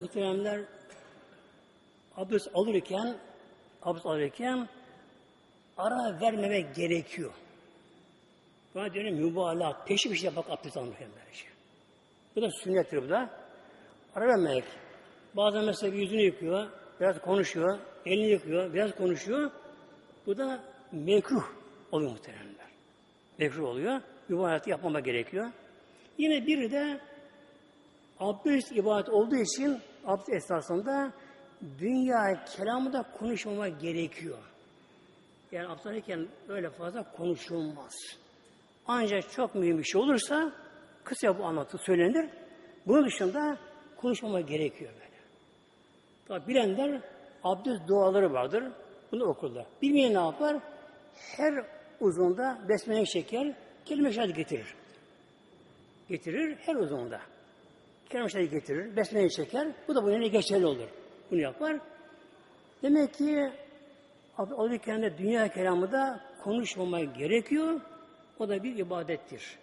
Muhteremler abdest alırken abdest alırken ara vermemek gerekiyor. Buna diyorum mübalağa, peşi peşi yapmak abdest almak böylece. Bu da sünnettir bu da. Ara vermemek. Bazen mesela yüzünü yıkıyor, biraz konuşuyor, elini yıkıyor, biraz konuşuyor. Bu da mekruh oluyor muhteremler. Mekruh oluyor. Mübalağa yapmama gerekiyor. Yine biri de abdest ibadet olduğu için abdest esnasında dünya kelamı da konuşmama gerekiyor. Yani abdest alırken öyle fazla konuşulmaz. Ancak çok mühim bir şey olursa kısa bu anlatı söylenir. Bunun dışında konuşmama gerekiyor böyle. Tabi bilenler abdest duaları vardır. Bunu okurlar. Bilmeyen ne yapar? Her uzunda besmele çeker, kelime şahit getirir. Getirir her uzunda. Şahit getirir, besmele çeker. Bu da bu yöne geçerli olur. Bunu yapar. Demek ki alırken de dünya kelamı da konuşmamaya gerekiyor. O da bir ibadettir.